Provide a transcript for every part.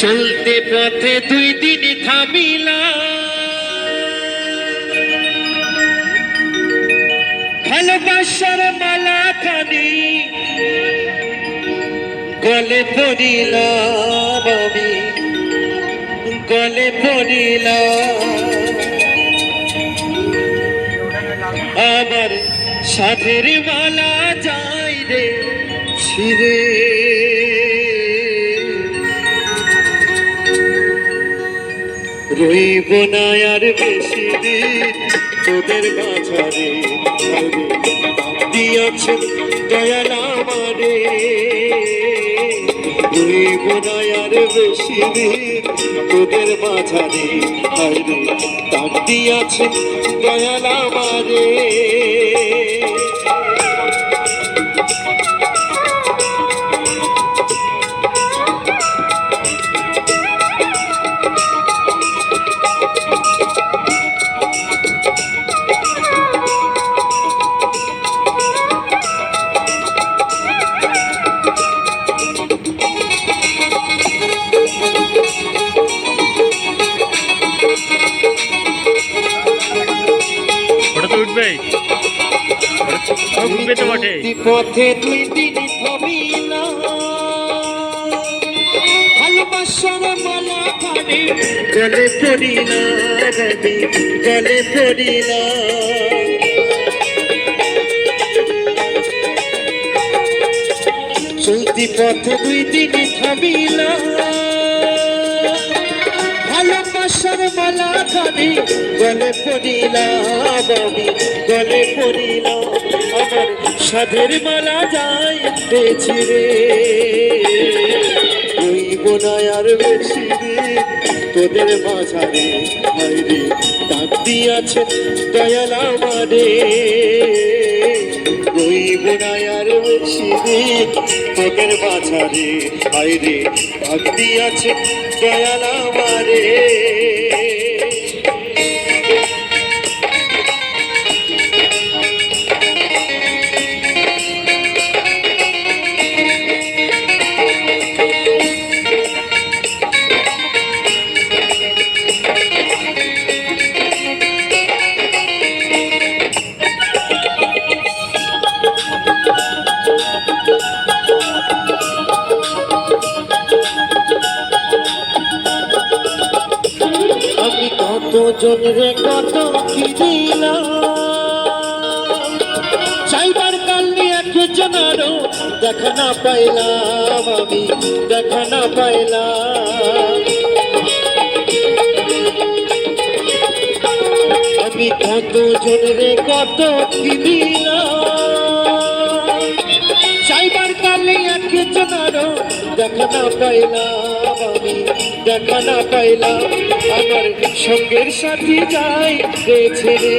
চলতে পথে দুই দিন থামিলা। ভালোবাসার মালা খানি গলে পড়িলাম আমি গলে পড়িলাম আবার সাথের মালা যাই রে ছিড়ে। রইব না আর বেশি দিন তোদের মাঝারে দিয়েছে দয়াল আমারে রইব না আর বেশি দিন তোদের মাঝারে হায়রে তাক দিয়েছে দয়াল আমারে উঠবে তো বটে। পথে দুই দিন থামিলা ভালোবাসার মালা খানি গলে পড়িলা রবি গলে পড়িলা চলতি পথে দুই দিন থামিলা ভালোবাসার মালা খানি, গলে পড়িলাম আমি গলে পড়িলাম আমার সাধের মালা যাই পেয়েছি রে। ওই বোনায় আর বেশি দিন তোদের মাঝারে হাইরে ডাক দিয়াছে দয়াল আমারে। ওই বোনায় আর বেশি দিন তোদের মাঝারে আইরে ভক্তি আছে দয়াল আমারে। কত জনরে কত কি দিলাম? চাইবার কালে একজনারও দেখা না পাইলাম আমি, দেখা না পাইলাম। আমি কত জনরে কত কি দিলাম? চাইবার কালে একজনারও দেখা না পাইলাম আমি দেখা না পাইলাম আমার সঙ্গের সাথী যাই গেছে রে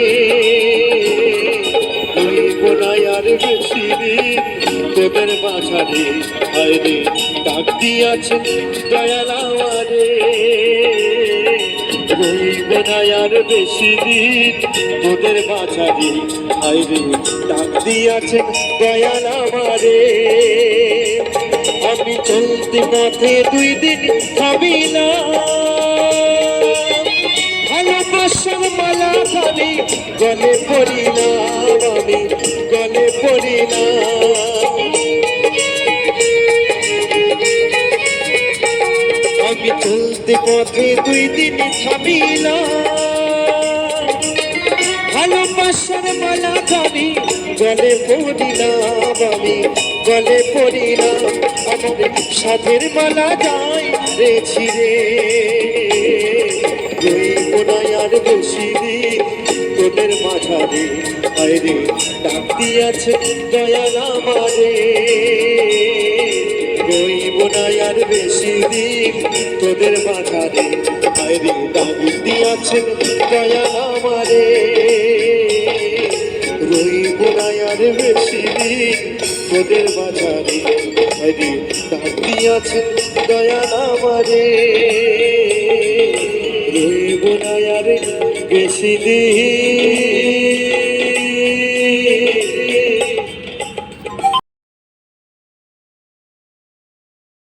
আর বেশি তোদের মাঝারে আরে ডাক দিয়াছে দয়াল আমারে। ওই বোনায় আর বেশি দিন তোদের মাঝারে আরে ডাক দিয়াছে দয়াল আমারে। আমি চলতে পথে দুই দিন থামিলাম ভালোবাসার মালা খালি গলে পড়িলাম আমি, গলে পড়িলাম। আমি চলতে পথে দুই দিন থামিলাম ভালোবাসার মালা খালি গলে পড়িলাম আমি পড়িলাম আমাদের সাধের মালা যাই রে ছিড়ে। ওই বোনায় আর দিন তোদের মাঝারে আরে ডাক দিয়াছে দয়াল আমারে। ওই বোনায় আর বেশি দিন তোদের মাঝারে আরে ডাক দিয়াছে দয়াল আমারে। রইব না আর বেশি দিন তোদের বাজারে হরে ডাক দিয়াছেন দয়া আমারে রইব না বেশি দিন